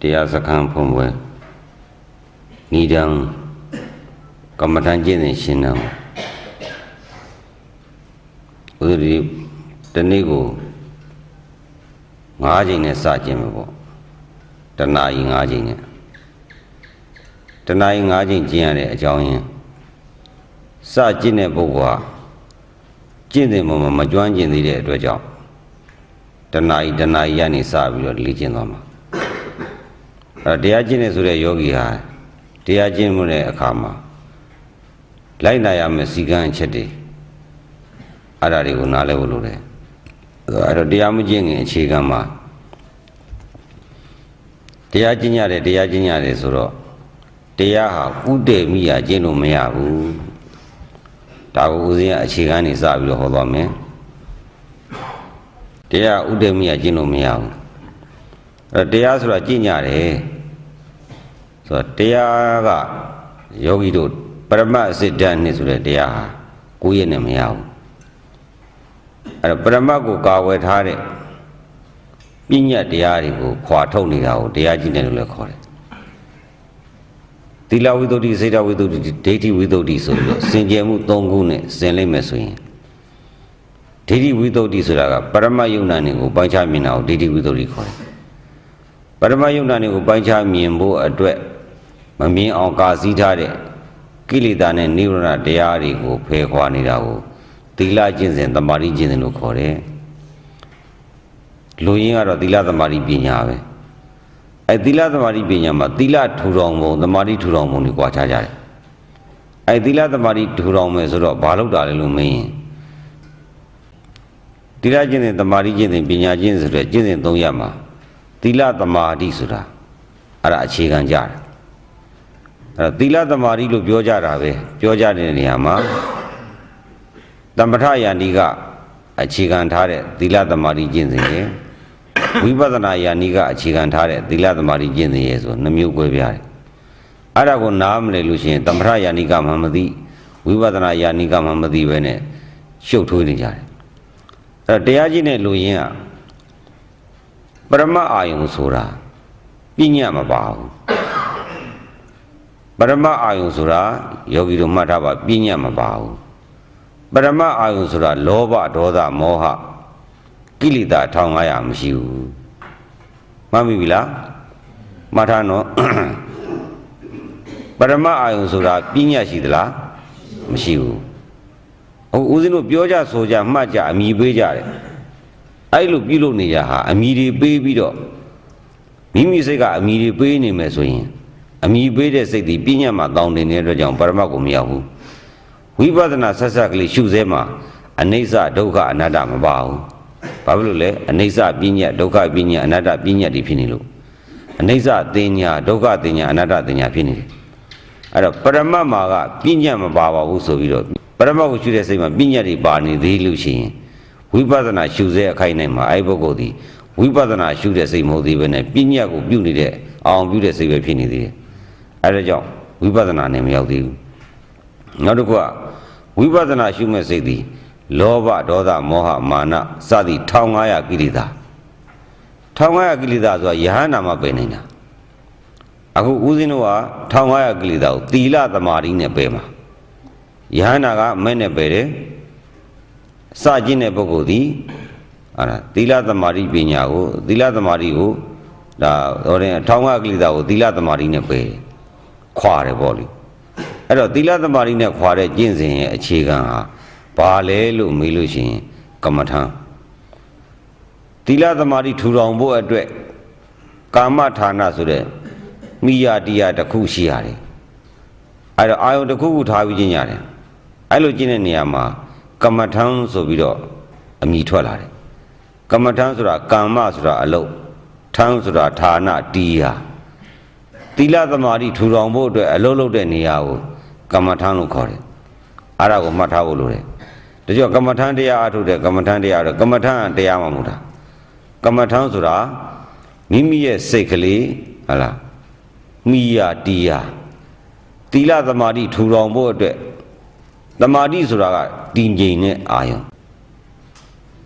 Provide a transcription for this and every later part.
တရားစခန်းဖွင့်ပွဲဤတံကမ္မထံကျင့်စဉ်ရှင်းတံဥဒိတနေ့ကို၅ချိန်နဲ့စကျင့်မှာပေါ့တနာရီ၅ချိန်နဲ့တနာရီ၅ချိန်ကျင့်ရတဲ့အကြောင်းရင်းစကျင့်တဲ့ပုဂ္ဂိုလ်ဟာကျင့်တဲ့ပုံမှာမကျွမ်းကျင်သေးတဲ့အတွက်ကြောင့်တနာရီတနာရီရနေစပြီးတော့လေ့ကျင့်သွားမှာ အဲတရားကျင့်နေဆိုတဲ့ယောဂီဟာတရားကျင့်မှုတဲ့အခါမှာလိုက်နာရမယ့်စီကံအချက်တွေအဲ့ဒါတွေကိုနားလည်ဖို့လိုတယ်အဲ့တော့တရားမကျင့်ခင်အခြေခံမှာတရားကျင့်ရတယ်တရားကျင့်ရတယ်ဆိုတော့တရားဟာဥတည်မိရကျင့်လို့မရဘူးဒါကိုဦးဇင်းကအခြေခံနေစပြီးတော့ဟောသွားမယ်တရားဥတည်မိရကျင့်လို့မရဘူးအဲ့တော့တရားဆိုတာကျင့်ရတယ် ဆိုတော့တရားကယောဂီတို့ပရမတ်အစစ်တန်းနှစ်ဆိုတဲ့တရားဟာကိုယ့်ရဲ့နဲ့မရဘူးအဲ့တော့ပရမတ်ကိုကာဝယ်ထားတဲ့ပညာတရားတွေကိုခွာထုတ်နေတာကိုတရားကျင့်တယ်လို့လည်းခေါ်တယ်သီလဝိသုဒ္ဓိစေတဝိသုဒ္ဓိဒိဋ္ဌိဝိသုဒ္ဓိဆိုပြီးတော့စင်ကြယ်မှု၃ခုနဲ့စင်လိုက်မယ်ဆိုရင်ဒိဋ္ဌိဝိသုဒ္ဓိဆိုတာကပရမတ်ယုံနာတွေကိုပိုင်းခြားမြင်တာကိုဒိဋ္ဌိဝိသုဒ္ဓိခေါ်တယ်ပရမတ်ယုံနာတွေကိုပိုင်းခြားမြင်ဖို့အတွက် မမြင်အောင်ကာစည်းထားတဲ့ကိလေသာနဲ့နိဝရဏတရားတွေကိုဖယ်ခွာနေတာကိုသီလကျင့်စဉ်တမာတိကျင့်စဉ်လို့ခေါ်တယ်လူရင်းကတော့သီလတမာတိပညာပဲအဲသီလတမာတိပညာမှာသီလထူထောင်ပုံတမာတိထူထောင်ပုံတွေကြွားခြားကြတယ်အဲသီလတမာတိထူထောင်မယ်ဆိုတော့ဘာလို့တာလဲလို့မင်းရင်သီလကျင့်စဉ်တမာတိကျင့်စဉ်ပညာကျင့်စဉ်ဆိုတဲ့ကျင့်စဉ်၃ရပ်မှာသီလတမာတိဆိုတာအဲ့ဒါအခြေခံကြတယ် အဲ့တော့သီလတမာတိလို့ပြောကြတာပဲပြောကြတဲ့နေရာမှာတမ္ပထယာနိကအခြေခံထားတဲ့သီလတမာတိကျင့်စဉ်ရဲ့ဝိပဿနာယာနိကအခြေခံထားတဲ့သီလတမာတိကျင့်စဉ်ရဲ့ဆိုနှမျိုး꿰ပြရတယ်အဲ့ဒါကိုနားမလည်လို့ရှိရင်တမ္ပထယာနိကမှမသိဝိပဿနာယာနိကမှမသိပဲနဲ့ရှုပ်ထွေးနေကြတယ်အဲ့တော့တရားကြီးနဲ့လူရင်းကပရမတ်အာယုံဆိုတာပညာမပါဘူး ပရမတ်အာယုံဆိုတာယောဂီတို့မှတ်ထားပါပညာမပါဘူးပရမတ်အာယုံဆိုတာလောဘဒေါသမောဟကိလေသာ1500မရှိဘူးမှတ်မိပြီလားမှတ်ထားနော်ပရမတ်အာယုံဆိုတာပညာရှိသလားမရှိဘူးအခုဦးဇင်းတို့ပြောကြဆိုကြမှတ်ကြအမိပေးကြတယ်အဲ့လိုပြုလုပ်နေကြဟာအမိတွေပေးပြီးတော့မိမိစိတ်ကအမိတွေပေးနေမယ်ဆိုရင် အမိပေးတဲ့စိတ်ဒီပညာမှာတောင်းတင်နေတဲ့အတွက်ကြောင့်ပရမတ်ကိုမရောက်ဘူးဝိပဿနာဆက်ဆက်ကလေးရှုစဲမှာအနိစ္စဒုက္ခအနတ္တမပါဘူးဘာဖြစ်လို့လဲအနိစ္စပညာဒုက္ခပညာအနတ္တပညာတွေဖြစ်နေလို့အနိစ္စတင်ညာဒုက္ခတင်ညာအနတ္တတင်ညာဖြစ်နေတယ်အဲ့တော့ပရမတ်မှာကပညာမပါပါဘူးဆိုပြီးတော့ပရမတ်ကိုရှုတဲ့စိတ်မှာပညာတွေပါနေသေးလို့ရှိရင်ဝိပဿနာရှုစဲအခိုက်နိုင်မှာအဲ့ပုဂ္ဂိုလ်ဒီဝိပဿနာရှုတဲ့စိတ်မဟုတ်သေးဘဲနဲ့ပညာကိုပြုနေတဲ့အောင်ပြုတဲ့စိတ်ပဲဖြစ်နေသေးတယ် အဲ့ဒါကြောင့်ဝိပဿနာနဲ့မရောက်သေးဘူးနောက်တစ်ခုကဝိပဿနာရှုမဲ့စိတ်သည်လောဘဒေါသမောဟမာနစသည်1500ကိလေသာ1500ကိလေသာဆိုတာယဟန္တာမှာပယ်နေတာအခုဦးဇင်းတို့က1500ကိလေသာကိုသီလသမာဓိနဲ့ပယ်မှာယဟန္တာကမဲ့နဲ့ပယ်တယ်စကျင့်တဲ့ပုဂ္ဂိုလ်သည်အဲ့ဒါသီလသမာဓိပညာကိုသီလသမာဓိကိုဒါဟောတဲ့1500ကိလေသာကိုသီလသမာဓိနဲ့ပယ်တယ် ခွာတယ်ပေါ့လေအဲ့တော့သီလသမာဓိနဲ့ခွာတဲ့ကျင့်စဉ်ရဲ့အခြေခံဟာဘာလဲလို့မေးလို့ရှိရင်ကမ္မထံသီလသမာဓိထူထောင်ဖို့အတွက်ကာမဌာနဆိုတဲ့မိယာတရားတစ်ခုရှိရတယ်အဲ့တော့အာယုံတစ်ခုခုထားပြီးကျင့်ရတယ်အဲ့လိုကျင့်တဲ့နေရာမှာကမ္မထံဆိုပြီးတော့အမည်ထွက်လာတယ်ကမ္မထံဆိုတာကာမဆိုတာအလုတ်ထံဆိုတာဌာနတရား သီလသမာဓိထူထောင်ဖို့အတွက်အလုတ်လုတ်တဲ့နေရာကိုကမ္မထံလို့ခေါ်တယ်အဲ့ဒါကိုမှတ်ထားဖို့လိုတယ်ဒါကြောင့်ကမ္မထံတရားအထုတ်တဲ့ကမ္မထံတရားတော့ကမ္မထံတရားမှမဟုတ်တာကမ္မထံဆိုတာမိမိရဲ့စိတ်ကလေးဟလာမိယာတရားသီလသမာဓိထူထောင်ဖို့အတွက်သမာဓိဆိုတာကတည်ငြိမ်တဲ့အာယုံ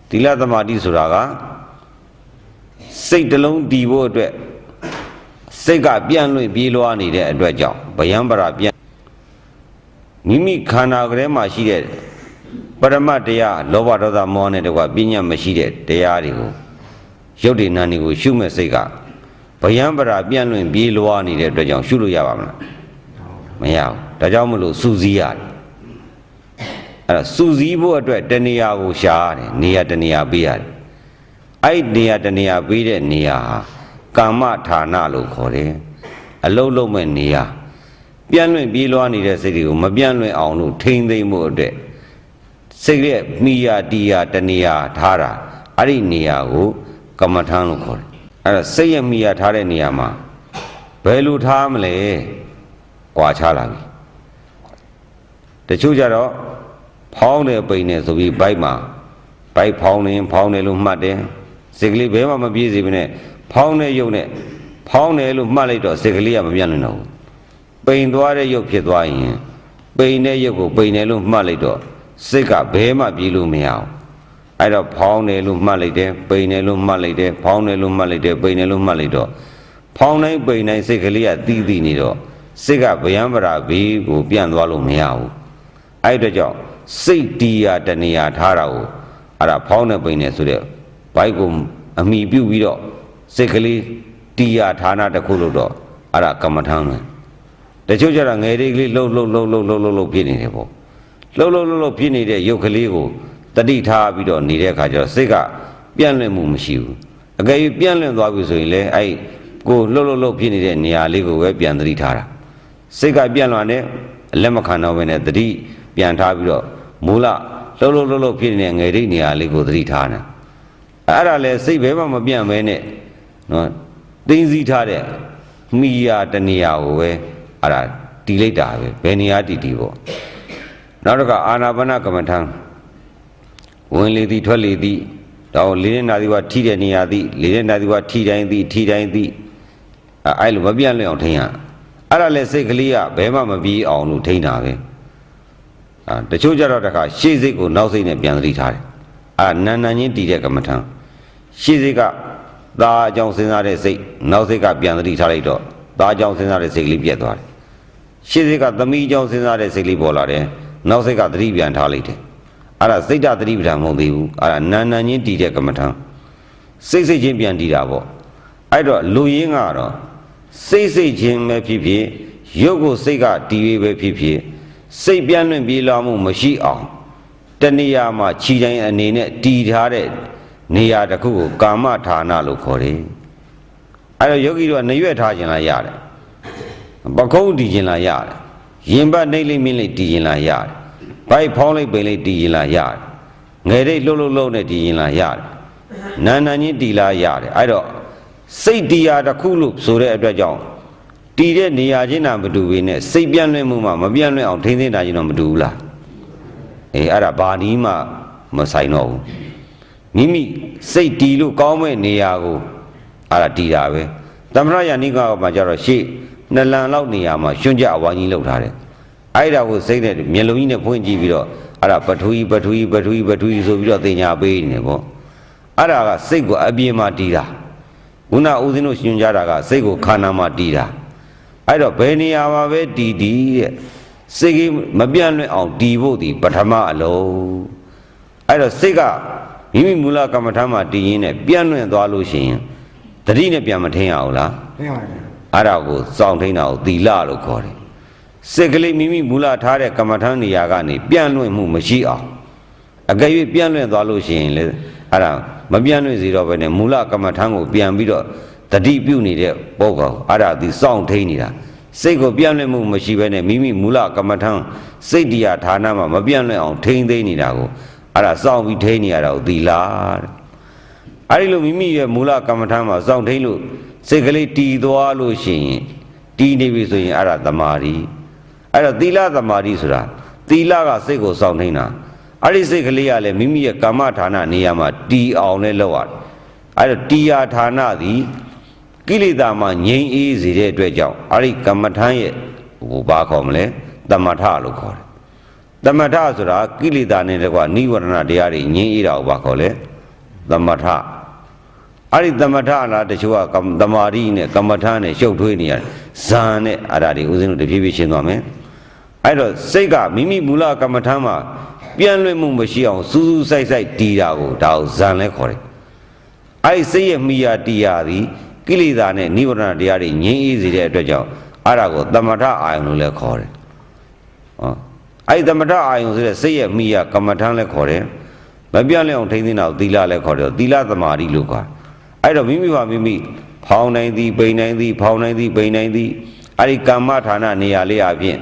သီလသမာဓိဆိုတာကစိတ်တစ်လုံးတည်ဖို့အတွက် စိတ်ကပြန့်လွင့်ပြေးလွှားနေတဲ့အတွက်ကြောင့်ဗယံပရာပြန့်မိမိခန္ဓာကလေးမှာရှိတဲ့ပရမတ်တရားလောဘဒေါသမောဟနဲ့တကွပညာမရှိတဲ့တရားတွေကိုရုပ်တည်နာနေကိုရှုမဲ့စိတ်ကဗယံပရာပြန့်လွင့်ပြေးလွှားနေတဲ့အတွက်ကြောင့်ရှုလို့ရပါမလားမရဘူးဒါကြောင့်မလို့စူးစီးရတယ်အဲ့ဒါစူးစီးဖို့အတွက်တဏှာကိုရှာရတယ်နေရာတဏှာပေးရတယ်အဲ့ဒီနေရာတဏှာပေးတဲ့နေရာဟာ ကာမဌာနလို့ခေါ်တယ်အလုံးလုံးမဲ့နေရာပြန့်လွင့်ပြေးလွှားနေတဲ့စိတ်တွေကိုမပြန့်လွင့်အောင်လို့ထိမ့်သိမ့်ဖို့အတွက်စိတ်ရဲ့မိယာတီယာတဏှာထားတာအဲ့ဒီနေရာကိုကမ္မထံလို့ခေါ်တယ်အဲ့ဒါစိတ်ရဲ့မိယာထားတဲ့နေရာမှာဘယ်လိုထားမလဲကွာချလာပြီတချို့ကြတော့ဖောင်းတယ်ပိန်တယ်ဆိုပြီးဘိုက်မှာဘိုက်ဖောင်းနေဖောင်းတယ်လို့မှတ်တယ်စိတ်ကလေးဘဲမှမပြေးစေဘဲနဲ့ ဖောင်းတဲ့ရုပ်နဲ့ဖောင်းတယ်လို့မှတ်လိုက်တော့စိတ်ကလေးကမပြတ်နိုင်တော့ဘူးပိန်သွားတဲ့ရုပ်ဖြစ်သွားရင်ပိန်တဲ့ရုပ်ကိုပိန်တယ်လို့မှတ်လိုက်တော့စိတ်ကဘဲမှပြေးလို့မရအောင်အဲ့တော့ဖောင်းတယ်လို့မှတ်လိုက်တယ်ပိန်တယ်လို့မှတ်လိုက်တယ်ဖောင်းတယ်လို့မှတ်လိုက်တယ်ပိန်တယ်လို့မှတ်လိုက်တော့ဖောင်းတိုင်းပိန်တိုင်းစိတ်ကလေးကတီးတီးနေတော့စိတ်ကဗျံပရာဘေးကိုပြန့်သွားလို့မရဘူးအဲ့အတွက်ကြောင့်စိတ်တီးရတဏှာထားတာကိုအဲ့ဒါဖောင်းနေပိန်နေဆိုတဲ့ဘိုက်ကိုအမိပြုတ်ပြီးတော့ စိတ်ကလေးတီးရဌာနတစ်ခုလို့တော့အဲ့ဒါကမ္မထမ်းပဲတချို့ကျတော့ငယ်လေးကလေးလှုပ်လှုပ်လှုပ်လှုပ်လှုပ်လှုပ်လှုပ်ဖြစ်နေတယ်ပေါ့လှုပ်လှုပ်လှုပ်လှုပ်ဖြစ်နေတဲ့ရုပ်ကလေးကိုတတိထားပြီးတော့နေတဲ့အခါကျတော့စိတ်ကပြန့်လွင့်မှုမရှိဘူးအကယ်၍ပြန့်လွင့်သွားပြီဆိုရင်လေအဲ့ကိုလှုပ်လှုပ်လှုပ်ဖြစ်နေတဲ့နေရာလေးကိုပဲပြန်တတိထားတာစိတ်ကပြန့်လွန်တဲ့လက်မခံတော့ဘဲနဲ့တတိပြန်ထားပြီးတော့မူလလှုပ်လှုပ်လှုပ်လှုပ်ဖြစ်နေတဲ့ငယ်လေးနေရာလေးကိုတတိထားနေအဲ့ဒါလဲစိတ်ဘဲမှမပြန့်ဘဲနဲ့ နော်တင်းစည်းထားတဲ့မိယာတနေရာကိုပဲအဲ့ဒါတီလိုက်တာပဲဘယ်နေရာတီတီပေါ့နောက်တစ်ခါအာနာပါနကမ္မထံဝင်လေသည်ထွက်လေသည်တော့လေးနဲ့နာသည်ကထိတဲ့နေရာသည်လေးနဲ့နာသည်ကထိတိုင်းသည်ထိတိုင်းသည်အဲ့အဲ့လိုမပြန့်လွင့်အောင်ထိန်းရအဲ့ဒါလဲစိတ်ကလေးကဘဲမှမပြေးအောင်လို့ထိန်းတာပဲအာတချို့ကြတော့တခါရှေ့စိတ်ကိုနောက်စိတ်နဲ့ပြန်သတိထားတယ်အာနန္နချင်းတည်တဲ့ကမ္မထံရှေ့စိတ်က သားအကြောင်းစဉ်းစားတဲ့စိတ်နောက်စိတ်ကပြန်သတိထားလိုက်တော့သားအကြောင်းစဉ်းစားတဲ့စိတ်ကလေးပြတ်သွားတယ်ရှေ့စိတ်ကသမီးအကြောင်းစဉ်းစားတဲ့စိတ်လေးပေါ်လာတယ်နောက်စိတ်ကသတိပြန်ထားလိုက်တယ်အဲ့ဒါစိတ်တသတိပဋ္ဌာန်မဟုတ်သေးဘူးအဲ့ဒါနာနာချင်းတည်တဲ့ကမ္မထံစိတ်စိတ်ချင်းပြန်တည်တာပေါ့အဲ့တော့လူရင်းကတော့စိတ်စိတ်ချင်းပဲဖြစ်ဖြစ်ရုပ်ကိုစိတ်ကတည်၍ပဲဖြစ်ဖြစ်စိတ်ပြန့်လွင့်ပြေးလာမှုမရှိအောင်တဏှာမှာခြီတိုင်းအနေနဲ့တည်ထားတဲ့ နေရာတစ်ခုကိုကာမဌာနလို့ခေါ်တယ်အဲ့တော့ယောဂီတို့ကနေရွက်ထားခြင်းလားရတယ်ပကုံးတည်ခြင်းလားရတယ်ရင်ဘတ်နှိမ့်လိမ့်မြင့်လိမ့်တည်ခြင်းလားရတယ်ဘိုက်ဖောင်းလိုက်ပိန်လိုက်တည်ခြင်းလားရတယ်ငယ်တိတ်လှုပ်လှုပ်လှုပ်နဲ့တည်ခြင်းလားရတယ်နာနာချင်းတည်လားရတယ်အဲ့တော့စိတ်တရားတစ်ခုလို့ဆိုတဲ့အတွက်ကြောင့်တည်တဲ့နေရာချင်းတာမတူဘဲနဲ့စိတ်ပြန့်လွင့်မှုမှမပြန့်လွင့်အောင်ထိန်းသိမ်းတာချင်းတော့မတူဘူးလားအေးအဲ့ဒါဘာနီးမှမဆိုင်တော့ဘူး မိမိစိတ်တည်လို့ကောင်းမဲ့နေရာကိုအဲ့ဒါတည်တာပဲသမထယာနိကမှာကျတော့ရှေ့နှစ်လန်လောက်နေရာမှာရှင်ကြအဝါကြီးလောက်ထားတယ်အဲ့ဒါကိုစိတ်နဲ့မျက်လုံးကြီးနဲ့ဖွင့်ကြည့်ပြီးတော့အဲ့ဒါပထဝီပထဝီပထဝီပထဝီဆိုပြီးတော့တင်ညာပေးနေတယ်ပေါ့အဲ့ဒါကစိတ်ကိုအပြင်းမှတည်တာခုနဦးဇင်းတို့ရှင်ကြတာကစိတ်ကိုခန္ဓာမှာတည်တာအဲ့တော့ဘယ်နေရာမှာပဲတည်တည်တဲ့စိတ်ကြီးမပြန့်လွင့်အောင်တည်ဖို့ဒီပထမအလုံးအဲ့တော့စိတ်က မိမိမူလကမ္မထာမှာတည်ရင်းနဲ့ပြန့်လွင့်သွားလို့ရှိရင်တတိနဲ့ပြန်မထင်ရအောင်လားသိပါမယ်အဲ့ဒါကိုစောင့်ထိန်တာကိုသီလလို့ခေါ်တယ်စိတ်ကလေးမိမိမူလထားတဲ့ကမ္မထာနေရာကနေပြန့်လွင့်မှုမရှိအောင်အကယ်၍ပြန့်လွင့်သွားလို့ရှိရင်လေအဲ့ဒါမပြန့်လွင့်စေတော့ဘဲနဲ့မူလကမ္မထာကိုပြန်ပြီးတော့တတိပြုနေတဲ့ပုဂ္ဂိုလ်အဲ့ဒါဒီစောင့်ထိန်နေတာစိတ်ကိုပြန့်လွင့်မှုမရှိဘဲနဲ့မိမိမူလကမ္မထာစိတ်တရားဌာနမှာမပြန့်လွင့်အောင်ထိန်သိမ်းနေတာကို အဲ့ဒါစောင့်ပြီးထိန်နေရတာကိုသီလတဲ့အဲ့ဒီလိုမိမိရဲ့မူလကမ္မထာမှာစောင့်ထိန်လို့စိတ်ကလေးတည်သွားလို့ရှိရင်တည်နေပြီဆိုရင်အဲ့ဒါသမာဓိအဲ့တော့သီလသမာဓိဆိုတာသီလကစိတ်ကိုစောင့်ထိန်တာအဲ့ဒီစိတ်ကလေးကလည်းမိမိရဲ့ကာမဌာနနေရာမှာတည်အောင်လဲလုပ်ရတယ်အဲ့တော့တရားဌာနသည်ကိလေသာမှာငြိမ်းအေးစေတဲ့အတွက်ကြောင့်အဲ့ဒီကမ္မထာရဲ့ဟိုဘာခေါ်မလဲသမထလို့ခေါ်တယ် သမထဆိုတာကိလေသာနဲ့တကွာနိဝရဏတရားတွေငြိမ်းအေးတာကိုဘာခေါ်လဲသမထအဲ့ဒီသမထလားတချို့ကကမ္မသမာဓိနဲ့ကမ္မထာနဲ့ရှုပ်ထွေးနေရတယ်ဇန်နဲ့အဲ့ဒါတွေဦးဇင်းတို့တဖြည်းဖြည်းရှင်းသွားမယ်အဲ့တော့စိတ်ကမိမိမူလကမ္မထာမှာပြန့်လွင့်မှုမရှိအောင်စူးစူးဆိုင်ဆိုင်တီးတာကိုဒါကိုဇန်လဲခေါ်တယ်အဲ့ဒီစိတ်ရဲ့မိယာတီးရသည်ကိလေသာနဲ့နိဗ္ဗာန်တရားတွေငြိမ်းအေးစေတဲ့အတွက်ကြောင့်အဲ့ဒါကိုသမထအာယုံလို့လည်းခေါ်တယ်ဟော အဲ့ဒီသမထအာယုံဆိုတဲ့စိတ်ရဲ့မိယာကမ္မထာလည်းခေါ်တယ်မပြန့်လွင့်အောင်ထိန်းသိမ်းတာကိုသီလလည်းခေါ်တယ်သီလသမာဓိလို့ခေါ်တယ်အဲ့တော့မိမိပါမိမိဖောင်းနိုင်သည်ပိန်နိုင်သည်ဖောင်းနိုင်သည်ပိန်နိုင်သည်အဲ့ဒီကာမဌာနနေရာလေးအပြင်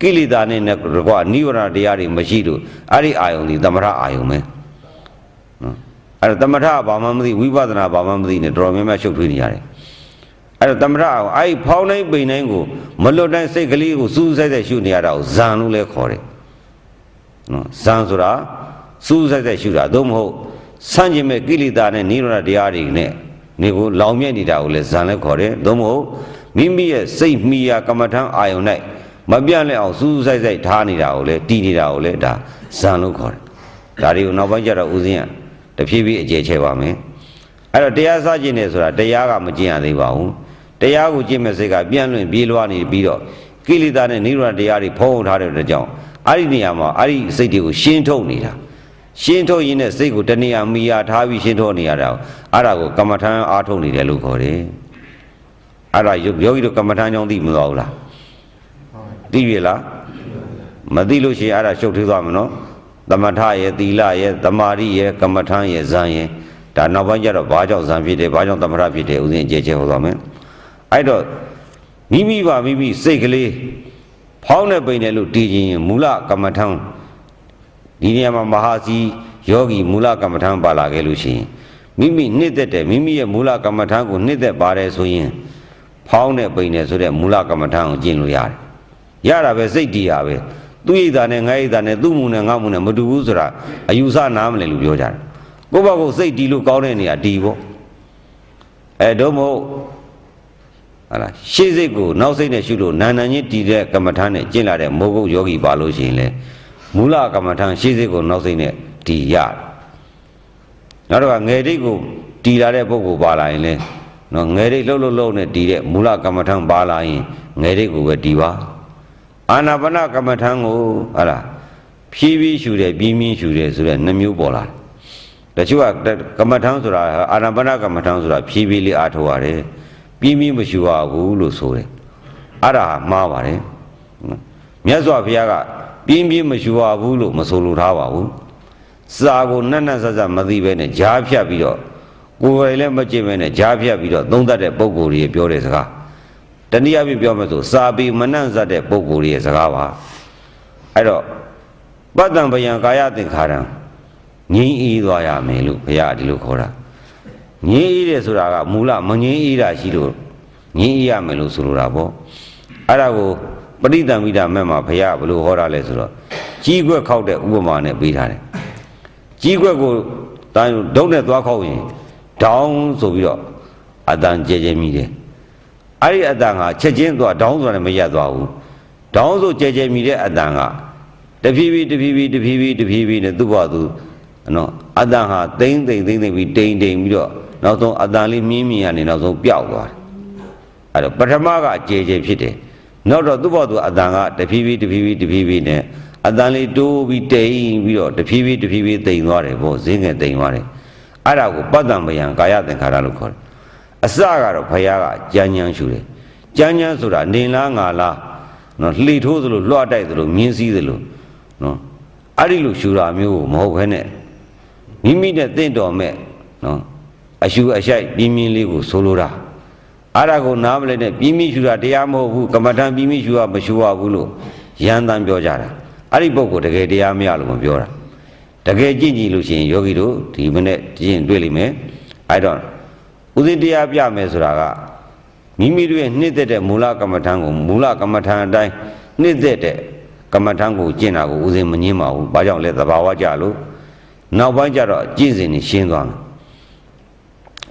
ကိလေသာနဲ့ကွာနိဝရဏတရားတွေမရှိလို့အဲ့ဒီအာယုန်ဒီသမထအာယုန်ပဲနော်အဲ့တော့သမထဘာမှမသိဝိပဿနာဘာမှမသိနဲ့တော်တော်များများရှုပ်ထွေးနေရတယ် အဲ့တော့သမထအာယုန်အဲ့ဒီဖောင်းနိုင်ပိန်နိုင်ကိုမလွတ်တိုင်းစိတ်ကလေးကိုစူးစိုက်စိုက်ရှုနေရတာကိုဇန်လို့လည်းခေါ်တယ်နော်ဇန်ဆိုတာစူးစိုက်စိုက်ရှုတာသို့မဟုတ်ဆန့်ကျင်မဲ့ကိလေသာနဲ့နိရောဓတရားတွေနဲ့နေကိုလောင်မြဲနေတာကိုလည်းဇန်လည်းခေါ်တယ်သို့မဟုတ်မိမိရဲ့စိတ်မိယာကမ္မထံအာယုန်၌မပြန့်လဲအောင်စူးစူးစိုက်စိုက်ထားနေတာကိုလည်းတည်နေတာကိုလည်းဒါဇန်လို့ခေါ်တယ်ဒါတွေကိုနောက်ပိုင်းကျတော့ဥစဉ်ကတဖြည်းဖြည်းအကျေချဲပါမယ်အဲ့တော့တရားစကျင့်နေဆိုတာတရားကမကျင့်ရသေးပါဘူး တရားကိုကျင့်မဲ့စိတ်ကပြန့်လွင့်ပြေးလွှားနေပြီးတော့ကိလေသာနဲ့နိရောဓတရားတွေဖုံးထားတဲ့အတွက်ကြောင့်အဲ့ဒီနေရာမှာအဲ့ဒီစိတ်တွေကိုရှင်းထုတ်နေတာရှင်းထုတ်ရင်းနဲ့စိတ်ကိုတဏှာမိယာထားပြီးရှင်းထုတ်နေရတာကိုအဲ့ဒါကိုကမ္မထမ်းအားထုတ်နေတယ်လို့ခေါ်တယ်အဲ့ဒါယောဂီတို့ကမ္မထမ်းကြောင့်သိမသွားဘူးလားသိပြီလားမသိလို့ရှိရင်အဲ့ဒါရှုပ်ထွေးသွားမှာနော်သမထရဲ့သီလရဲ့သမာဓိရဲ့ကမ္မထမ်းရဲ့ဇံရဲ့ဒါနောက်ပိုင်းကျတော့ဘာကြောင့်ဇံဖြစ်တယ်ဘာကြောင့်သမထဖြစ်တယ်ဥစဉ်အကျယ်ကျယ်ဟောသွားမယ် အဲ့တော့မိမိပါမိမိစိတ်ကလေးဖောင်းနေပိန်တယ်လို့တည်ခြင်းမူလကမ္မထမ်းဒီနေရာမှာမဟာစီယောဂီမူလကမ္မထံပါလာခဲ့လို့ရှိရင်မိမိနှစ်သက်တယ်မိမိရဲ့မူလကမ္မထံကိုနှစ်သက်ပါတယ်ဆိုရင်ဖောင်းနဲ့ပိန်တယ်ဆိုတဲ့မူလကမ္မထံကိုကျင့်လို့ရတယ်ရတာပဲစိတ်တည်ရပဲသူ့ဣဒာနဲ့ငါဣဒာနဲ့သူ့မူနဲ့ငါမူနဲ့မတူဘူးဆိုတာအယူဆနားမလဲလို့ပြောကြတယ်ကိုယ့်ဘက်ကိုစိတ်တည်လို့ကောင်းတဲ့နေရာတည်ဖို့အဲတော့မ ဟုတ်ဟာလားရှေ့စိတ်ကိုနောက်စိတ်နဲ့ရှုလို့နာနာချင်းတည်တဲ့ကမ္မထံနဲ့ကျင့်လာတဲ့မိုးကုတ်ယောဂီပါလို့ရှိရင်လေမူလကမ္မထံရှေ့စိတ်ကိုနောက်စိတ်နဲ့တည်ရတယ်နောက်တော့ငယ်တိတ်ကိုတည်လာတဲ့ပုဂ္ဂိုလ်ပါလာရင်လေနော်ငယ်တိတ်လှုပ်လှုပ်လှုပ်နဲ့တည်တဲ့မူလကမ္မထံပါလာရင်ငယ်တိတ်ကိုပဲတည်ပါအာနာပါနကမ္မထံကိုဟာလားဖြည်းဖြည်းရှူတယ်ပြင်းပြင်းရှူတယ်ဆိုတဲ့နှမျိုးပေါ်လာတယ်တချို့ကကမ္မထံဆိုတာအာနာပါနကမ္မထံဆိုတာဖြည်းဖြည်းလေးအားထုတ်ရတယ် ပြင်းပြင်းမရှူရဘူးလို့ဆိုတယ်အဲ့ဒါမှားပါတယ်နော်မြတ်စွာဘုရားကပြင်းပြင်းမရှူရဘူးလို့မဆိုလိုထားပါဘူးစာကိုနတ်နတ်ဆက်ဆက်မသိပဲနဲ့ကြားဖြတ်ပြီးတော့ကိုယ်ယ်လည်းမကြည့်ပဲနဲ့ကြားဖြတ်ပြီးတော့သုံးတတ်တဲ့ပုံကိုယ်ကြီးပြောတဲ့စကားတနည်းအားဖြင့်ပြောမယ်ဆိုစာပေမနှံ့ဆက်တဲ့ပုံကိုယ်ကြီးရဲ့စကားပါအဲ့တော့ပတ္တံဗယံကာယသင်္ခါရံငြိမ်းအေးသွားရမယ်လို့ဘုရားဒီလိုခေါ်တာ ငြိမ်းအေးတယ်ဆိုတာကမူလမငြိမ်းအေးတာရှိလို့ငြိမ်းအေးရမယ်လို့ဆိုလိုတာပေါ့အဲ့ဒါကိုပရိသံမိတာမဲ့မှာဘုရားဘယ်လိုဟောတာလဲဆိုတော့ကြီးခွက်ခောက်တဲ့ဥပမာနဲ့ပေးထားတယ်ကြီးခွက်ကိုတန်းဒုံးနဲ့သွားခောက်ရင်ဒေါင်းဆိုပြီးတော့အတန်ကြဲကြဲမိတယ်အဲ့ဒီအတန်ကချက်ချင်းသွားဒေါင်းဆိုတာနဲ့မရက်သွားဘူးဒေါင်းဆိုကြဲကြဲမိတဲ့အတန်ကတဖြည်းဖြည်းတဖြည်းဖြည်းတဖြည်းဖြည်းတဖြည်းဖြည်းနဲ့သူ့ဘာသူနော်အတန်ဟာတိမ့်တိမ့်တိမ့်တိမ့်ပြီးတိမ်တိမ်ပြီးတော့ နောက်ဆုံးအတန်လေးမြင်းမြင်ရနေနောက်ဆုံးပျောက်သွားတယ်အဲ့တော့ပထမကကြဲကြဲဖြစ်တယ်နောက်တော့သူ့ဘာသူအတန်ကတဖြည်းဖြည်းတဖြည်းဖြည်းတဖြည်းဖြည်းနဲ့အတန်လေးတိုးပြီးတိမ်ပြီးတော့တဖြည်းဖြည်းတဖြည်းဖြည်းတိမ်သွားတယ်ဗောဈေးငယ်တိမ်သွားတယ်အဲ့ဒါကိုပတ္တံဗယံကာယသင်္ခါရလို့ခေါ်တယ်အစကတော့ဘုရားကကြမ်းကြမ်းရှူတယ်ကြမ်းကြမ်းဆိုတာနေလားငါလားနော်လှိထိုးသလိုလွှတ်တိုက်သလိုမြင်းစည်းသလိုနော်အဲ့ဒီလိုရှူတာမျိုးကိုမဟုတ်ဘဲနဲ့မိမိနဲ့တင့်တော်မဲ့နော် အရှူအရှိုက်ပြင်းပြင်းလေးကိုဆိုလိုတာအဲ့ဒါကိုနားမလဲနဲ့ပြင်းပြင်းရှူတာတရားမဟုတ်ဘူးကမ္မထံပြင်းပြင်းရှူတာမရှူရဘူးလို့ရန်တမ်းပြောကြတာအဲ့ဒီပုဂ္ဂိုလ်တကယ်တရားမရလို့မပြောတာတကယ်ကြည့်ကြည့်လို့ရှိရင်ယောဂီတို့ဒီမနေ့ကြည့်ရင်တွေ့လိမ့်မယ်အဲ့တော့ဥသိတရားပြမယ်ဆိုတာကမိမိတို့ရဲ့နှစ်သက်တဲ့မူလကမ္မထံကိုမူလကမ္မထံအတိုင်းနှစ်သက်တဲ့ကမ္မထံကိုကျင့်တာကိုဥစဉ်မငင်းပါဘူး။ဘာကြောင့်လဲသဘာဝကြလို့နောက်ပိုင်းကျတော့ကျင့်စဉ်နဲ့ရှင်းသွားမယ်။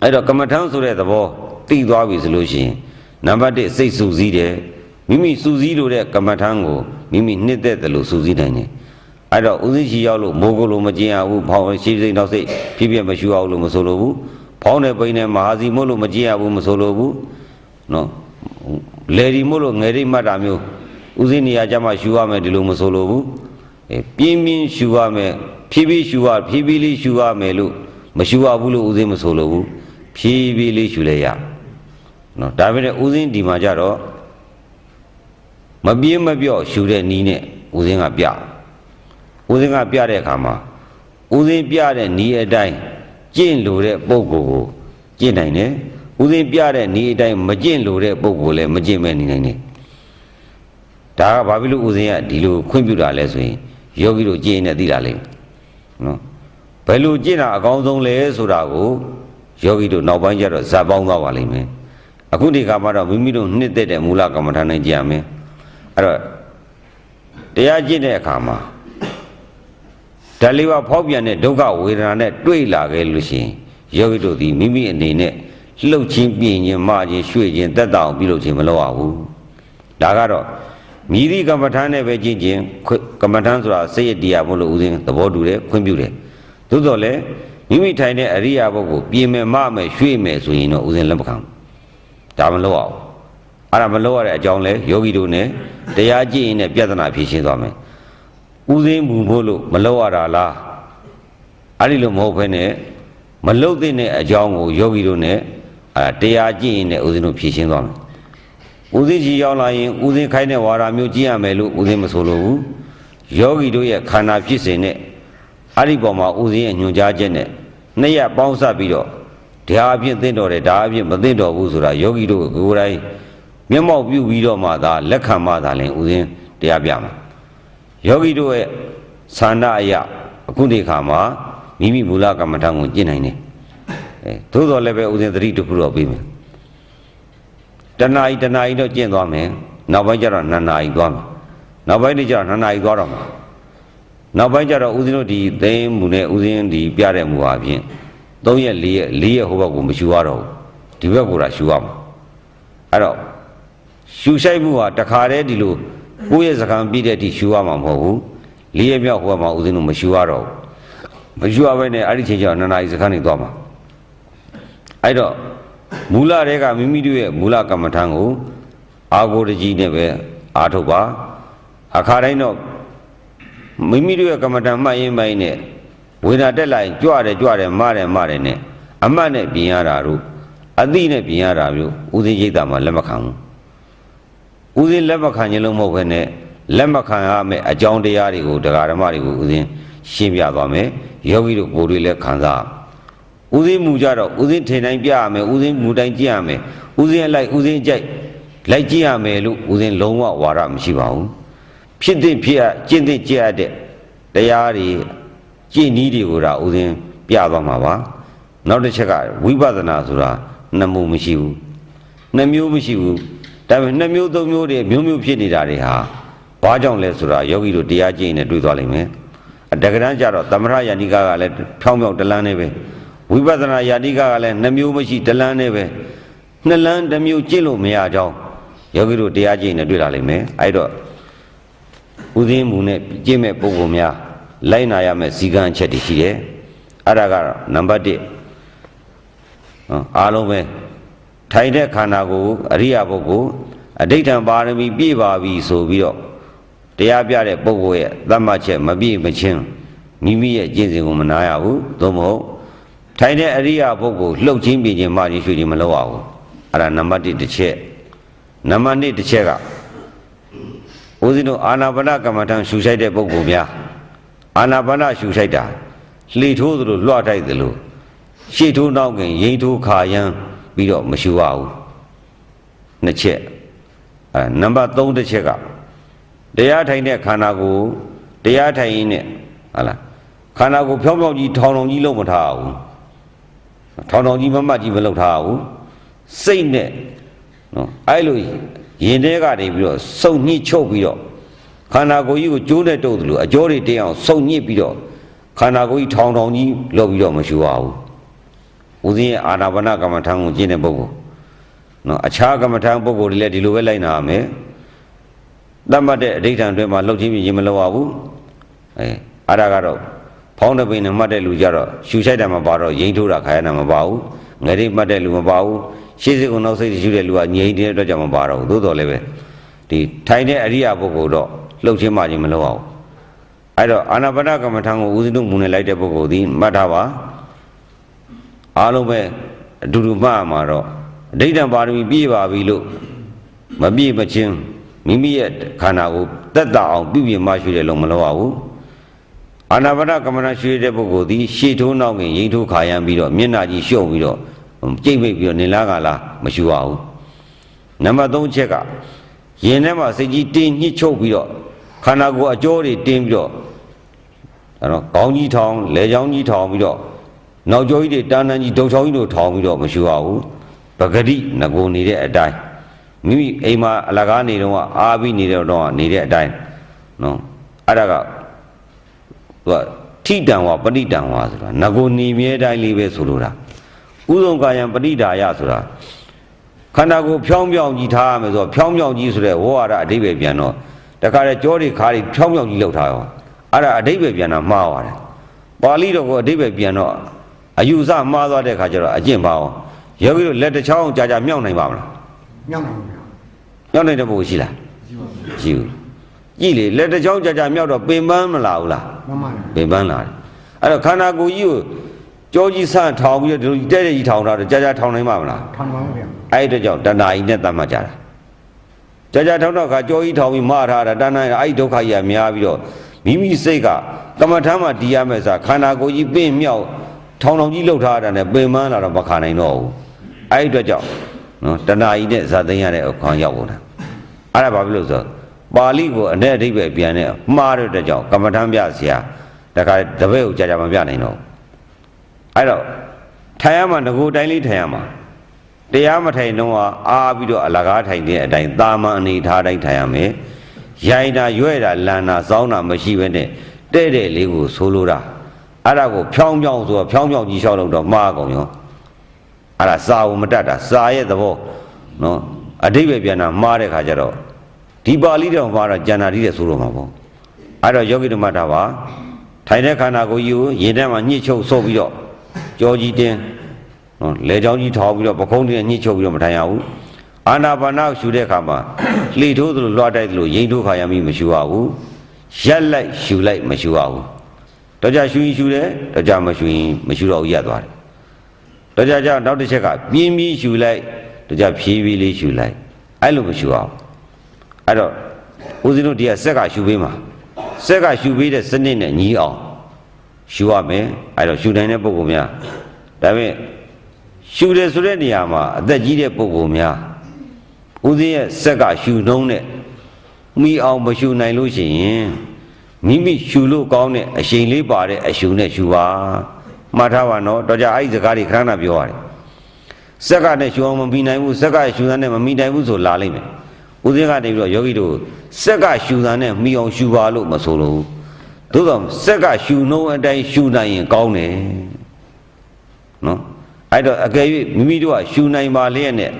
အဲ့တော့ကမ္မထံဆိုတဲ့သဘောသိသွားပြီဆိုလို့ရှိရင်နံပါတ်1စိတ်စူးစီးတယ်မိမိစူးစီးလို့တဲ့ကမ္မထံကိုမိမိနှစ်သက်တယ်လို့စူးစီးနိုင်တယ်။အဲ့တော့ဥသိရှိရောက်လို့မိုးကုလို့မကျင်ရဘူးဖောင်းရှိစိတ်နောက်စိတ်ဖြစ်ဖြစ်မရှိအောင်လို့မဆိုလိုဘူး။ဖဖောင်းတဲ့ပိန်နဲ့မဟာစီမို့လို့မကြည့်ရဘူးမဆိုလိုဘူးနော်လေဒီမို့လို့ငယ်ရိပ်မှတ်တာမျိုးဥစဉ်နေရာကြမှာရှူရမယ်ဒီလိုမဆိုလိုဘူးအဲပြင်းပြင်းရှူရမယ်ဖြည်းဖြည်းရှူရဖြည်းဖြည်းလေးရှူရမယ်လို့မရှူရဘူးလို့ဥစဉ်မဆိုလိုဘူး ဖြည်းဖြည်းလေးရှူလဲရနော်ဒါပေမဲ့ဥစဉ်ဒီမှာကြတော့မပြင်းမပြော့ရှူတဲ့နီးနဲ့ဥစဉ်ကပြဥစဉ်ကပြတဲ့အခါမှာဥစဉ်ပြတဲ့နီးအတိုင်းကျင့်လို့တဲ့ပုံကိုယ်ကိုကျင့်နိုင်တယ်ဥစဉ်ပြတဲ့နီးအတိုင်းမကျင့်လို့တဲ့ပုံကိုယ်လည်းမကျင့်မဲ့နေနိုင်တယ်ဒါကဘာဖြစ်လို့ဥစဉ်ကဒီလိုခွင့်ပြုတာလဲဆိုရင်ယောဂီတို့ကျင့်နေသိတာလေနော်ဘယ်လိုကျင့်တာအကောင်းဆုံးလဲဆိုတာကို ယောဂီတို့နောက်ပိုင်းကျတော့ဇတ်ပေါင်းသွားပါလိမ့်မယ်အခုဒီကမှတော့မိမိတို့နှစ်သက်တဲ့မူလကမ္မထာနဲ့ကြည့်ရမယ်အဲ့တော့တရားကျင့်တဲ့အခါမှာဓာတ်လေးပါဖောက်ပြန်တဲ့ဒုက္ခဝေဒနာနဲ့တွေ့လာခဲ့လို့ရှိရင်ယောဂီတို့ဒီမိမိအနေနဲ့လှုပ်ချင်းပြင်းခြင်းမခြင်းရွှေ့ခြင်းတက်တောင်ပြုလုပ်ခြင်းမလုပ်ရဘူးဒါကတော့မြည်သည့်ကမ္မထာနဲ့ပဲကျင့်ခြင်းခွကမ္မထာဆိုတာစိတ်ရတရားမလို့ဦးဇင်းသဘောတူတယ်ခွင့်ပြုတယ်သို့တော်လည်း မိမိထိုင်တဲ့အရိယာဘုတ်ကိုပြင်မယ်မမယ်ရွှေ့မယ်ဆိုရင်တော့ဦးဇင်းလက်မခံဘူးဒါမလုပ်အောင်အဲ့ဒါမလုပ်ရတဲ့အကြောင်းလဲယောဂီတို့ ਨੇ တရားကြည့်ရင်လည်းပြဿနာဖြေရှင်းသွားမယ်ဥသိမ်းမှုဖို့လို့မလုပ်ရတာလားအဲ့ဒီလိုမဟုတ်ဘဲနဲ့မလုပ်သင့်တဲ့အကြောင်းကိုယောဂီတို့ ਨੇ အဲတရားကြည့်ရင်လည်းဥသိမ်းတို့ဖြေရှင်းသွားမယ်ဥသိမ်းကြီးရောက်လာရင်ဥသိမ်းခိုင်းတဲ့ဝါဒမျိုးကြည့်ရမယ်လို့ဥသိမ်းမဆိုလိုဘူးယောဂီတို့ရဲ့ခန္ဓာဖြစ်စဉ်နဲ့အဲ့ဒီပေါ်မှာဥသိမ်းရဲ့ညွှန်ကြားချက်နဲ့ နှစ်ရက်ပေါင်းစပ်ပြီးတော့ဒါအဖြစ်သိတော်တယ်ဒါအဖြစ်မသိတော်ဘူးဆိုတာယောဂီတို့ကိုယ်တိုင်မျက်မှောက်ပြုပြီးတော့မှသာလက်ခံမှသာလင်ဥစဉ်တရားပြမှာယောဂီတို့ရဲ့သန္တာအယအခုဒီခါမှာမိမိမူလကမ္မထံကိုကျင့်နိုင်တယ်အဲသို့တော်လည်းပဲဥစဉ်သတိတစ်ခုတော့ပြီးမယ်တဏှာဤတဏှာဤတော့ကျင့်သွားမယ်နောက်ပိုင်းကျတော့နှစ်နာရီသွားမယ်နောက်ပိုင်းကျတော့နှစ်နာရီသွားတော့မှာ နောက်ပိုင်းကျတော့ဥစဉ်တို့ဒီသိမ်းမှုနဲ့ဥစဉ်ဒီပြတဲ့မူအပြင်3ရက်4ရက်4ရက်ဟိုဘက်ကိုမရှူရတော့ဘူးဒီဘက်ကိုလာရှူရမှာအဲ့တော့ရှူဆိုင်မှုဟာတခါတည်းဒီလိုကိုယ့်ရဲ့စကံပြည့်တဲ့အထိရှူရမှာမဟုတ်ဘူး၄ရက်မြောက်ဟိုဘက်မှာဥစဉ်တို့မရှူရတော့ဘူးမရှူရဘဲနဲ့အဲ့ဒီချိန်ကျတော့နှစ်နာရီစကံနေသွားမှာအဲ့တော့မူလတွေကမိမိတို့ရဲ့မူလကမ္မထံကိုအာကိုတကြီးနဲ့ပဲအာထုတ်ပါအခါတိုင်းတော့ မိမိတို့ရဲ့ကမ္မထံမှတ်ရင်ပိုင်းနဲ့ဝေဒနာတက်လာရင်ကြွတယ်ကြွတယ်မတယ်မတယ်နဲ့အမှတ်နဲ့ပြင်ရတာတို့အသိနဲ့ပြင်ရတာမျိုးဥသိရိတ်တာမှလက်မခံဘူးဥသိလက်မခံခြင်းလို့မဟုတ်ဘဲနဲ့လက်မခံရမယ့်အကြောင်းတရားတွေကိုတရားဓမ္မတွေကိုဥသိရှင်းပြသွားမယ်ယောဂီတို့ကိုယ်တွေလည်းခံစားဥသိမူကြတော့ဥသိထေတိုင်းပြရမယ်ဥသိမူတိုင်းကြည့်ရမယ်ဥသိအလိုက်ဥသိကြိုက်လိုက်ကြည့်ရမယ်လို့ဥသိလုံးဝဝါဒမရှိပါဘူး ဖြစ်တဲ့ဖြစ်အကျင့်တဲ့ကြည့်ရတဲ့တရားတွေကြည်နီးတွေကိုဒါဥစဉ်ပြသွားမှာပါနောက်တစ်ချက်ကဝိပဿနာဆိုတာနှစ်မျိုးမရှိဘူးနှစ်မျိုးမရှိဘူးဒါပေမဲ့နှစ်မျိုးသုံးမျိုးတွေမျိုးမျိုးဖြစ်နေတာတွေဟာဘာကြောင့်လဲဆိုတာယောဂီတို့တရားကျင့်နေတွေ့သွားလိမ့်မယ်အတက္ကရန်ကြတော့သမထယာနိကကလည်းဖြောင်းဖြောင်းတလန်းနေပဲဝိပဿနာယာနိကကလည်းနှစ်မျိုးမရှိတလန်းနေပဲနှစ်လန်းတစ်မျိုးကျင့်လို့မရကြောင်းယောဂီတို့တရားကျင့်နေတွေ့လာလိမ့်မယ်အဲ့တော့ ဥသိမ်းမှုနဲ့ကျင့်မဲ့ပုံပုံများလိုက်နာရမယ့်ဇီကံအချက်တွေရှိတယ်အဲ့ဒါကတော့နံပါတ်1နော်အားလုံးပဲထိုင်တဲ့ခန္ဓာကိုယ်အရိယာပုဂ္ဂိုလ်အဋိဋ္ဌံပါရမီပြည့်ပါပြီဆိုပြီးတော့တရားပြတဲ့ပုဂ္ဂိုလ်ရဲ့သတ်မှတ်ချက်မပြည့်မချင်းမိမိရဲ့ကျင့်စဉ်ကိုမနာရဘူးသို့မဟုတ်ထိုင်တဲ့အရိယာပုဂ္ဂိုလ်လှုပ်ချင်းပြင်းချင်းမချင်းရွှေချင်းမလုပ်ရဘူးအဲ့ဒါနံပါတ်1တစ်ချက်နံပါတ်2တစ်ချက်က ဦးဇင်းတို့အာနာပါနကမ္မထံရှူဆိုင်တဲ့ပုဂ္ဂိုလ်များအာနာပါနရှူဆိုင်တာလှေထိုးသလိုလွှတ်တိုက်သလိုရှေ့ထိုးနောက်ကင်ရင်ထိုးခါရမ်းပြီးတော့မရှူရဘူးနှစ်ချက်အဲနံပါတ်3တစ်ချက်ကတရားထိုင်တဲ့ခန္ဓာကိုယ်တရားထိုင်ရင်းနဲ့ဟာလားခန္ဓာကိုယ်ဖြောင်းဖြောင်းကြီးထောင်ထောင်ကြီးလုံးမထားဘူးထောင်ထောင်ကြီးမမတ်ကြီးမလုပ်ထားဘူးစိတ်နဲ့နော်အဲ့လို ရင်ထဲကနေပြီးတော့စုံညှိချုပ်ပြီးတော့ခန္ဓာကိုယ်ကြီးကိုကျိုးနဲ့တုပ်တယ်လို့အကျော်တွေတင်းအောင်စုံညစ်ပြီးတော့ခန္ဓာကိုယ်ကြီးထောင်ထောင်ကြီးလုပ်ပြီးတော့မရှူရဘူးဦးဇင်းရဲ့အာနာပါနကမ္မထံကိုကျင့်တဲ့ပုဂ္ဂိုလ်နော်အခြားကမ္မထံပုဂ္ဂိုလ်တွေလည်းဒီလိုပဲလိုက်နာရမယ်တတ်မှတ်တဲ့အဋိဋ္ဌံအတွင်းမှာလှုပ်ချင်းပြင်းမလုပ်ရဘူးအဲအဲ့ဒါကတော့ဖောင်းတဲ့ပိန်နဲ့မှတ်တဲ့လူကြတော့ရှူဆိုင်တယ်မပါတော့ရင်ထိုးတာခါရတာမပါဘူးငရိမှတ်တဲ့လူမပါဘူး ရှေ့စိတ်ကနောက်စိတ်ရှိတဲ့လူကငြိမ်တဲ့အတွက်ကြောင့်မပါတော့ဘူးသို့တော်လည်းပဲဒီထိုင်တဲ့အရိယာပုဂ္ဂိုလ်တော့လှုပ်ချင်းမှချင်းမလုပ်အောင်အဲ့တော့အာနာပါနကမ္မထံကိုဦးဇင်းတို့မူနဲ့လိုက်တဲ့ပုဂ္ဂိုလ်ဒီမှတ်ထားပါအားလုံးပဲအတူတူမှတ်ရမှာတော့အဋိဋ္ဌံပါရမီပြည့်ပါပြီလို့မပြည့်မချင်းမိမိရဲ့ခန္ဓာကိုတက်တာအောင်ပြုပြင်မှရှိတယ်လို့မလုပ်ရဘူးအာနာပါနကမ္မနာရွှေတဲ့ပုဂ္ဂိုလ်သည်ရှေ့ထိုးနောက်ခင်ရိမ့်ထိုးခါရမ်းပြီးတော့မျက်နှာကြီးရှုပ်ပြီးတော့ ကြိတ်မိတ်ပြီးတော့နေလားကလားမရှိပါဘူးနံပါတ်3ချက်ကရင်ထဲမှာစိတ်ကြီးတင်းညှစ်ချုပ်ပြီးတော့ခန္ဓာကိုယ်အကျောတွေတင်းပြီးတော့အဲတော့ခေါင်းကြီးထောင်လက်ချောင်းကြီးထောင်ပြီးတော့နောက်ကျောကြီးတွေတာနန်းကြီးဒုတ်ချောင်းကြီးတို့ထောင်ပြီးတော့မရှိပါဘူးပဂတိငကိုနေတဲ့အတိုင်းမိမိအိမ်မှာအလကားနေတော့အာပြီးနေတော့တော့နေတဲ့အတိုင်းနော်အဲ့ဒါကသူကထိတံဝပဋိတံဝဆိုတာငကိုနေမြဲတိုင်းလေးပဲဆိုလိုတာ ဥဒုံကာယံပဋိဒါယဆိုတာခန္ဓာကိုယ်ဖြောင်းဖြောင်းကြီးထားရမယ်ဆိုတော့ဖြောင်းဖြောင်းကြီးဆိုတဲ့ဝေါရအဓိပ္ပာယ်ပြန်တော့တခါတည်းကြောတွေခါတွေဖြောင်းဖြောင်းကြီးလောက်ထားရောအဲ့ဒါအဓိပ္ပာယ်ပြန်တာမှားသွားတယ်ပါဠိတော်ကိုအဓိပ္ပာယ်ပြန်တော့အယူဆမှားသွားတဲ့ခါကျတော့အကျင့်ပါအောင်ယောဂီတို့လက်တစ်ချောင်းကြာကြာမြောက်နိုင်ပါမလားမြောက်နိုင်ဘူးဗျာမြောက်နိုင်တဲ့ပုဂ္ဂိုလ်ရှိလားရှိဘူးကြည့်လေလက်တစ်ချောင်းကြာကြာမြောက်တော့ပင်ပန်းမလာဘူးလားမမလားပင်ပန်းလာတယ်အဲ့တော့ခန္ဓာကိုယ်ကြီးကို ကြောကြီးဆန့်ထောင်ပြီးတော့ဒီလိုတဲ့တဲ့ကြီးထောင်တာတော့ကြာကြာထောင်နိုင်မှာမလားထောင်ပါဘူးဗျာအဲ့ဒီအတွက်ကြောင့်တဏှာကြီးနဲ့တတ်မှတ်ကြတာကြာကြာထောင်တော့ခါကြောကြီးထောင်ပြီးမထားတာတဏှာအဲ့ဒီဒုက္ခကြီးကများပြီးတော့မိမိစိတ်ကကမ္မထမ်းမှတီးရမယ်ဆိုခန္ဓာကိုယ်ကြီးပင့်မြောက်ထောင်ထောင်ကြီးလှုပ်ထားတာနဲ့ပင်ပန်းလာတော့မခါနိုင်တော့ဘူးအဲ့ဒီအတွက်ကြောင့်နော်တဏှာကြီးနဲ့ဇာသိမ်းရတဲ့အခါရောက်ကုန်တာအဲ့ဒါဘာဖြစ်လို့ဆိုတော့ပါဠိကိုအ내အဓိပ္ပာယ်ပြန်တဲ့မှားတဲ့အတွက်ကြောင့်ကမ္မထမ်းပြဆရာတခါတပည့်ကိုကြာကြာမပြနိုင်တော့ဘူး အဲ့တော့ထိုင်ရမှာငကိုတိုင်းလေးထိုင်ရမှာတရားမထိုင်တော့အားပြီးတော့အလကားထိုင်တဲ့အတိုင်းတာမန်အနေထားတိုင်းထိုင်ရမယ်။ရိုင်တာရွဲ့တာလန်တာစောင်းတာမရှိဘဲနဲ့တဲ့တဲ့လေးကိုဆိုလိုတာအဲ့ဒါကိုဖြောင်းဖြောင်းဆိုတော့ဖြောင်းဖြောင်းကြီးလျှောက်လို့တော့မှားကုန်ရောအဲ့ဒါစာကိုမတတ်တာစာရဲ့သဘောနော်အတိတ်ပဲပြန်တာမှားတဲ့ခါကျတော့ဒီပါဠိတော်မှာတော့ကျန်တာတိတဲ့ဆိုလို့မှာပေါ့အဲ့တော့ယောဂိဓမ္မတာပါထိုင်တဲ့ခန္ဓာကိုယ်ကြီးကိုရင်ထဲမှာညှစ်ချုပ်ဆုပ်ပြီးတော့ ကြောကြီးတင်းနော်လေချောင်းကြီးထောင်ပြီးတော့ပခုံးတွေညှိချုပ်ပြီးတော့မထိုင်ရဘူးအာနာပါနာရှူတဲ့အခါမှာလှိထိုးသလိုလွှတ်တိုက်သလိုရိမ့်ထိုးခါရမိမရှူရဘူးရက်လိုက်ရှူလိုက်မရှူရဘူးတော့ကြရှူရင်ရှူတယ်တော့ကြမရှူရင်မရှူတော့ဘူးရက်သွားတယ်တော့ကြကြနောက်တစ်ချက်ကပြင်းပြီးရှူလိုက်တော့ကြဖြည်းဖြည်းလေးရှူလိုက်အဲ့လိုမရှူအောင်အဲ့တော့ဦးဇင်းတို့ဒီကဆက်ကရှူပေးမှာဆက်ကရှူပေးတဲ့စနစ်နဲ့ညီအောင် ရှူရမယ်အဲ့တော့ရှူနိုင်တဲ့ပုံကောင်များဒါပေမဲ့ရှူတယ်ဆိုတဲ့နေရာမှာအသက်ကြီးတဲ့ပုဂ္ဂိုလ်များဦးဇင်းရဲ့ဆက်ကရှူနှုံးနဲ့မိအောင်မရှူနိုင်လို့ရှိရင်မိမိရှူလို့ကောင်းတဲ့အရှိန်လေးပါတဲ့အရှူနဲ့ရှူပါမှတ်ထားပါနော်တော့ကြအဲ့ဒီစကားတွေခဏခဏပြောရတယ်ဆက်ကနဲ့ရှူအောင်မမိနိုင်ဘူးဆက်ကရှူတာနဲ့မမိနိုင်ဘူးဆိုလာလိမ့်မယ်ဦးဇင်းကနေပြီးတော့ယောဂီတို့ဆက်ကရှူတာနဲ့မိအောင်ရှူပါလို့မဆိုလို့ သို့သောဆက်ကရှူနှုံးအတိုင်းရှူနိုင်ရင်ကောင်းတယ်နော်အဲ့တော့အကယ်၍မိမိတို့ကရှူနိုင်ပါလျက်နဲ့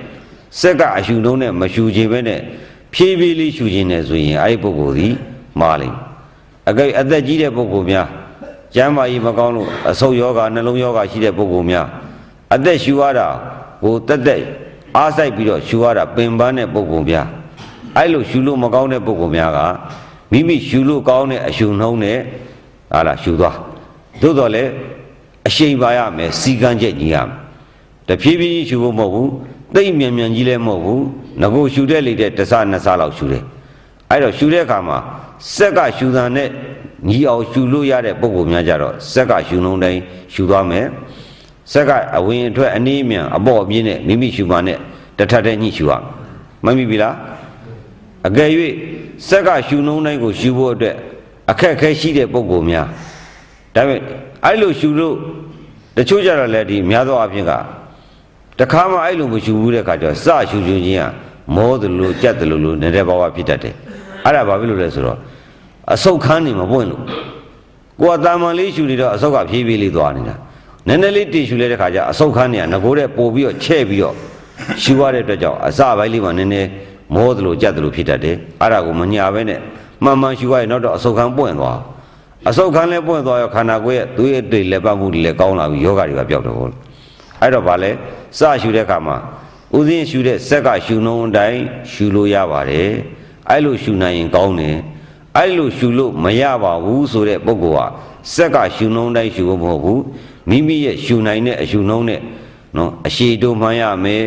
စက်ကအရှူလုံးနဲ့မရှူခြင်းပဲနဲ့ဖြည်းဖြည်းလေးရှူခြင်းနဲ့ဆိုရင်အဲ့ဒီပုဂ္ဂိုလ်သည်မာလိမ့်အကယ်၍အသက်ကြီးတဲ့ပုဂ္ဂိုလ်များကျမ်းမာကြီးမကောင်းလို့အဆုတ်ယောဂနှလုံးယောဂရှိတဲ့ပုဂ္ဂိုလ်များအသက်ရှူရတာကိုတက်တက်အားဆိုင်ပြီးတော့ရှူရတာပင်ပန်းတဲ့ပုဂ္ဂိုလ်များအဲ့လိုရှူလို့မကောင်းတဲ့ပုဂ္ဂိုလ်များက မိမိရှူလို့ကောင်းတဲ့အရှူနှုံးနဲ့ဟာလားရှူသွားသို့တော်လည်းအရှိန်ပါရမယ်စီကန်းချက်ကြီးရမယ်တဖြည်းဖြည်းရှူဖို့မဟုတ်ဘူးသိမ့်မြန်မြန်ကြီးလည်းမဟုတ်ဘူးငကိုရှူတဲ့လေတဲ့တစ်စနှစ်စလောက်ရှူတယ်အဲ့တော့ရှူတဲ့အခါမှာစက်ကရှူတာနဲ့ညီအောင်ရှူလို့ရတဲ့ပုံပုံများကြတော့စက်ကရှူလုံးတိုင်းရှူသွားမယ်စက်ကအဝင်အထွက်အနည်းမြန်အပေါ့အပြင်းနဲ့မိမိရှူပါနဲ့တထပ်တဲ့ညှိရှူရမမိပြီလားအကယ်၍ စက်ကရှူလုံးတိုင်းကိုရှူဖို့အတွက်အခက်အခဲရှိတဲ့ပုံပုံများဒါပေမဲ့အဲ့လိုရှူလို့တချို့ကြတော့လည်းဒီများသောအားဖြင့်ကတခါမှအဲ့လိုမရှူဘူးတဲ့ခါကျတော့စရှူရှူချင်းကမောတယ်လို့ကြက်တယ်လို့လို့နေတဲ့ဘဝဖြစ်တတ်တယ်အဲ့ဒါဘာဖြစ်လို့လဲဆိုတော့အဆုတ်ခမ်းနေမှာပွင့်လို့ကိုယ်ကတာမန်လေးရှူနေတော့အဆုတ်ကဖြည်းဖြည်းလေးသွားနေတာနည်းနည်းလေးတည်ရှူလိုက်တဲ့ခါကျအဆုတ်ခမ်းနေကငကိုတဲ့ပို့ပြီးတော့ချဲ့ပြီးတော့ရှူရတဲ့အတွက်ကြောင့်အစပိုင်းလေးမှာနည်းနည်း မောတယ်လို့ကြက်တယ်လို့ဖြစ်တတ်တယ်အဲ့ဒါကိုမညာပဲနဲ့မှန်မှန်ရှူရရင်တော့အဆုတ်ခမ်းပွင့်သွားအဆုတ်ခမ်းလည်းပွင့်သွားရောခန္ဓာကိုယ်ရဲ့သွေးအတွေ့လက်ပတ်မှုတွေလည်းကောင်းလာပြီးယောဂတွေကပျောက်တယ်ဟုတ်လားအဲ့တော့ဗာလဲစရှုတဲ့အခါမှာဥစဉ်ရှုတဲ့စက်ကရှုနှုံးအတိုင်းရှုလို့ရပါတယ်အဲ့လိုရှုနိုင်ရင်ကောင်းတယ်အဲ့လိုရှုလို့မရပါဘူးဆိုတဲ့ပုဂ္ဂိုလ်ဟာစက်ကရှုနှုံးတိုင်းရှုဖို့မဟုတ်ဘူးမိမိရဲ့ရှုနိုင်တဲ့အရှုနှုံးနဲ့နော်အရှိတုမှန်ရမယ်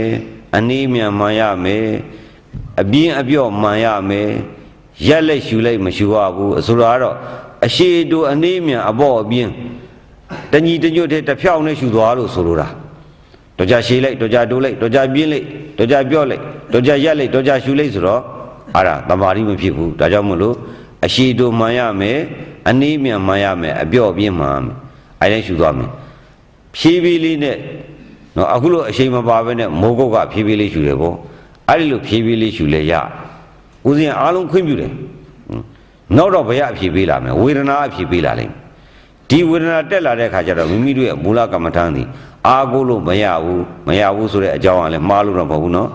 အနည်းမြန်မှန်ရမယ် အပြင်းအပြော့မှန်ရမယ်ရက်လက်ရှုလိုက်မရှုရဘူးဆိုတော့ကတော့အရှိတုအနည်းမြန်အပေါ့အပြင်းတညီတညွတ်တဲ့တစ်ဖြောင်းနဲ့ရှုသွားလို့ဆိုလိုတာတော့ကြရှည်လိုက်တော့ကြတိုးလိုက်တော့ကြပြင်းလိုက်တော့ကြပြော့လိုက်တော့ကြရက်လိုက်တော့ကြရှူလိုက်ဆိုတော့အဲ့ဒါတမာရီမဖြစ်ဘူးဒါကြောင့်မလို့အရှိတို့မှန်ရမယ်အနည်းမြန်မှန်ရမယ်အပြော့ပြင်းမှန်ရမယ်အဲ့ဒါရှူသွားမယ်ဖြည်းဖြည်းလေးနဲ့နော်အခုလိုအရှိန်မပါဘဲနဲ့မိုးကုတ်ကဖြည်းဖြည်းလေးရှူတယ်ပေါ့ အဲ့ဒီလိုဖြည်းဖြည်းလေးရှူလဲရဦးဇင်းအားလုံးခွင့်ပြုတယ်နောက်တော့ဘယအဖြည်းပေးလာမယ်ဝေဒနာအဖြည်းပေးလာလိမ့်မယ်ဒီဝေဒနာတက်လာတဲ့အခါကျတော့မိမိတို့ရဲ့မူလကမ္မထမ်းသည်အားကိုးလို့မရဘူးမရဘူးဆိုတဲ့အကြောင်းအရာလဲမှားလို့တော့မဟုတ်ဘူးနော်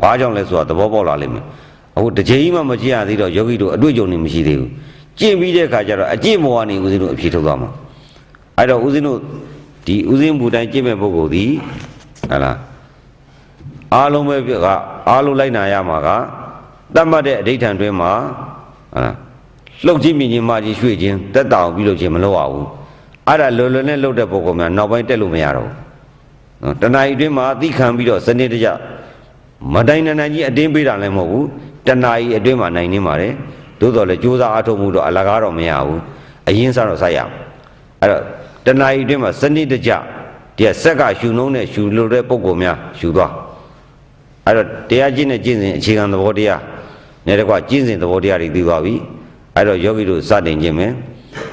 ဘာကြောင့်လဲဆိုတာသဘောပေါက်လာလိမ့်မယ်အခုတစ်ချိန်မှမကြည့်ရသေးတော့ယောဂီတို့အတွေ့အကြုံတွေမရှိသေးဘူးကြင့်ပြီးတဲ့အခါကျတော့အကျင့်ဘဝနေဦးဇင်းတို့အဖြေထုတ်သွားမှာအဲ့တော့ဦးဇင်းတို့ဒီဦးဇင်းဘူတိုင်းကြင့်မဲ့ပုဂ္ဂိုလ်သည်ဟဟလား အားလုံးပဲကအားလုံးလိုက်နာရမှာကတတ်မှတ်တဲ့အဋိဋ္ဌံတွင်မှာဟလာလှုပ်ကြီးမြင်ကြီးမကြီးရွှေ့ခြင်းတက်တောင်ပြီးလို့ခြင်းမလုပ်ရဘူးအဲ့ဒါလွယ်လွယ်နဲ့လှုပ်တဲ့ပုံကောင်များနောက်ပိုင်းတက်လို့မရတော့ဘူးနော်တဏှာဤအတွင်းမှာသိခံပြီးတော့စနစ်တကျမတိုင်းနနိုင်ကြီးအတင်းပေးတာလည်းမဟုတ်ဘူးတဏှာဤအတွင်းမှာနိုင်နေပါတယ်သို့တော်လည်းကြိုးစားအားထုတ်မှုတော့အလကားတော့မရဘူးအရင်စားတော့စိုက်ရအောင်အဲ့တော့တဏှာဤအတွင်းမှာစနစ်တကျဒီကဆက်ကရှူနှုံးနဲ့ရှူလို့တဲ့ပုံကောင်များရှူသွား အဲ့တော့တရားကျင့်တဲ့ကျင့်စဉ်အခြေခံသဘောတရားနဲ့တကွကျင့်စဉ်သဘောတရားတွေသိသွားပြီအဲ့တော့ယောဂီတို့စတင်ခြင်းမယ်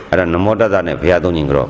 အဲ့တော့နမောတတ္တနဲ့ဘုရားသုံးခြင်းကြော